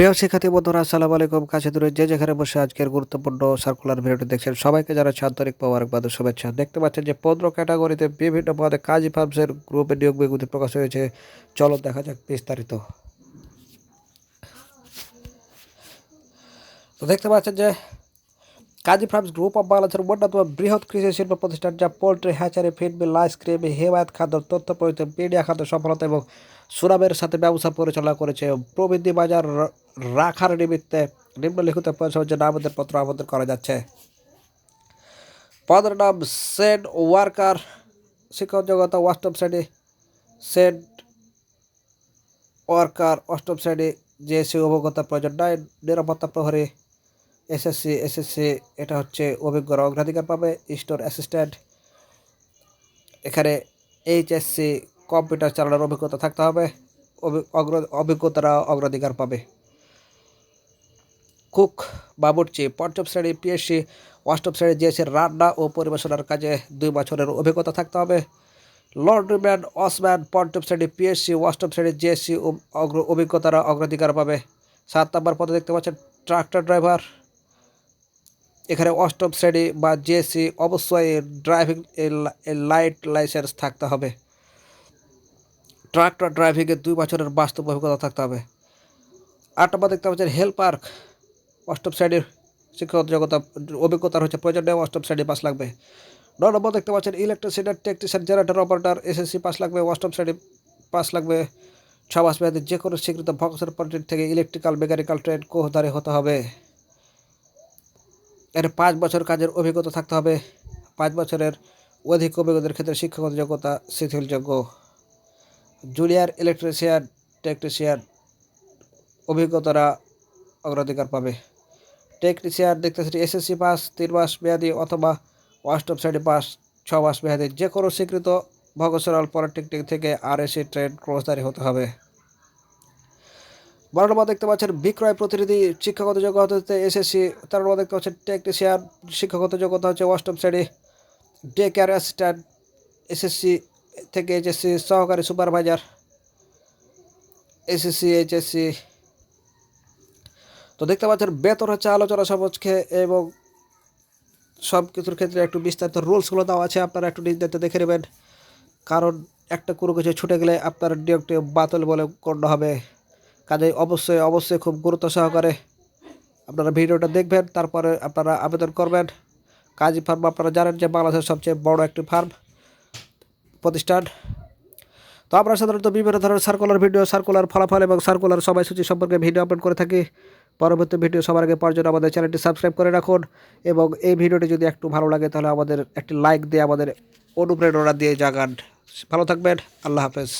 প্রিয় শিক্ষার্থী বন্ধুরা, আসসালামু আলাইকুম। কাছে দূরে যে যেখানে বসে আজকের গুরুত্বপূর্ণ সার্কুলার ভিডিওটি দেখছেন, সবাইকে যারা আন্তরিক মোবারকবাদ শুভেচ্ছা। দেখতে পাচ্ছেন যে পনেরো ক্যাটাগরিতে বিভিন্ন পদে কাজী ফার্মসের গ্রুপে নিয়োগ বিজ্ঞপ্তি প্রকাশ হয়েছে। চলো দেখা যাক বিস্তারিত। তো দেখতে পাচ্ছেন যে কাজী ফার্মস গ্রুপ অফ বাংলাদেশের অন্যতম বৃহৎ কৃষি শিল্প প্রতিষ্ঠান যা poultry hatchery feed mill ice cream Hemayet খাদ্য, তথ্য প্রযুক্তি মিডিয়া খাদ্য সফলতা এবং সুনামের সাথে ব্যবসা পরিচালনা করেছে প্রবৃদ্ধি বাজার রাখার নিমিত্তে নিম্নলিখিত পরিষেবার জন্য আবেদনপত্র আবেদন করা যাচ্ছে। পদের নাম সেন্ট ওয়ার্কার, শিক্ষক জগত অষ্টম শ্রেণি, সেন্ট ওয়ার্কার অষ্টম শ্রেণি যে সে অভিজ্ঞতার প্রয়োজন নয় নিরাপত্তা প্রহরী, এসএসসি এসএসসি, এটা হচ্ছে অভিজ্ঞরা অগ্রাধিকার পাবে, স্টোর অ্যাসিস্ট্যান্ট। এখানে এইচএসসি কম্পিউটার চালানোর অভিজ্ঞতা থাকতে হবে। অগ্র- অভিজ্ঞতারা অগ্রাধিকার পাবে। কুক, বাবুর্চি, পঞ্চম শ্রেণি, পিএসসি, অষ্টম শ্রেণি, জিএসসি, রান্না ও পরিবেশনার কাজে দুই বছরের অভিজ্ঞতা থাকতে হবে। লন্ড্রিম্যান অসম্যান পঞ্চম শ্রেণি, পিএসসি, অষ্টম শ্রেণি, জিএসসি অগ্র অভিজ্ঞতারা অগ্রাধিকার পাবে। সাত নম্বর পদে দেখতে পাচ্ছেন ট্রাক্টর ড্রাইভার। এখানে অষ্টম শ্রেণি বা জিএসসি অবশ্যই ড্রাইভিং লাইট লাইসেন্স থাকতে হবে। ট্রাক্টর ড্রাইভিংয়ে দুই বছরের বাস্তব অভিজ্ঞতা থাকতে হবে। আট নম্বর দেখতে পাচ্ছেন পার্ক। অষ্টম শ্রেণির শিক্ষক জগতা অভিজ্ঞতার হচ্ছে প্রয়োজন নেই অষ্টম শ্রেণি পাস লাগবে। ন নম্বর দেখতে পাচ্ছেন electrician technician generator operator SSC pass লাগবে, অষ্টম শ্রেণি পাস লাগবে। ছ মাস মেয়াদে যে কোনো স্বীকৃত ভকেশনাল পলিটেক থেকে ইলেকট্রিক্যাল মেকানিক্যাল ট্রেড কোহদারে হতে হবে। এর পাঁচ বছর কাজের অভিজ্ঞতা থাকতে হবে। পাঁচ বছরের অধিক অভিজ্ঞতার ক্ষেত্রে শিক্ষাগত যোগ্যতা, শিথিলযোগ্য। জুনিয়র ইলেকট্রিশিয়ান, টেকনিশিয়ান অভিজ্ঞতারা অগ্রাধিকার পাবে। টেকনিশিয়ান দেখতেছি এসএসসি পাস, তিন মাস মেয়াদি অথবা অষ্টম শ্রেণি পাস, ছ মাস মেয়াদি। যে কোনো স্বীকৃত ভগসরাল পলিটেকনিক থেকে আর এসি ট্রেড ক্রসদারি হতে হবে। বারো নম্বর দেখতে পাচ্ছেন বিক্রয় প্রতিনিধি শিক্ষাগত যোগ্যতা হচ্ছে এসএসসি, তেরো নম্বর দেখতে পাচ্ছেন টেকনিশিয়ান শিক্ষাগত যোগ্যতা হচ্ছে অষ্টম শ্রেণি ডে কেয়ার অ্যাসিস্ট্যান্ট, এসএসসি থেকে এইচএসসি সহকারী সুপারভাইজার এসএসসি এইচএসসি তো দেখতে পাচ্ছেন, বেতন হচ্ছে আলোচনা সাপেক্ষে এবং সব কিছুর ক্ষেত্রে একটু বিস্তারিত রুলসগুলো দেওয়া আছে, আপনারা একটু নির্ধারিত দেখে নেবেন। কারণ একটা কোনো কিছু ছুটে গেলে আপনার নিয়োগটি বাতিল বলে গণ্য হবে। কাজে অবশ্যই অবশ্যই খুব গুরুত্ব সহকারে আপনারা ভিডিওটা দেখবেন, তারপরে আপনারা আবেদন করবেন। কাজী ফার্ম, আপনারা জানেন যে বাংলাদেশের সবচেয়ে বড় একটি ফার্ম। প্রতিষ্ঠান। তো আমরা সাধারণত বিভিন্ন ধরনের সার্কুলার ভিডিও সার্কুলার ফলাফল এবং সার্কুলার সবাই সূচি সম্পর্কে ভিডিও আপলোড করে থাকি। পরবর্তী ভিডিও সবার আগে জন্য আমাদের চ্যানেলটি সাবস্ক্রাইব করে রাখুন এবং এই ভিডিওটি যদি একটু ভালো লাগে তাহলে আমাদের একটি লাইক দিয়ে আমাদের অনুপ্রেরণা দিয়ে জাগান। ভালো থাকবেন, আল্লাহ হাফেজ।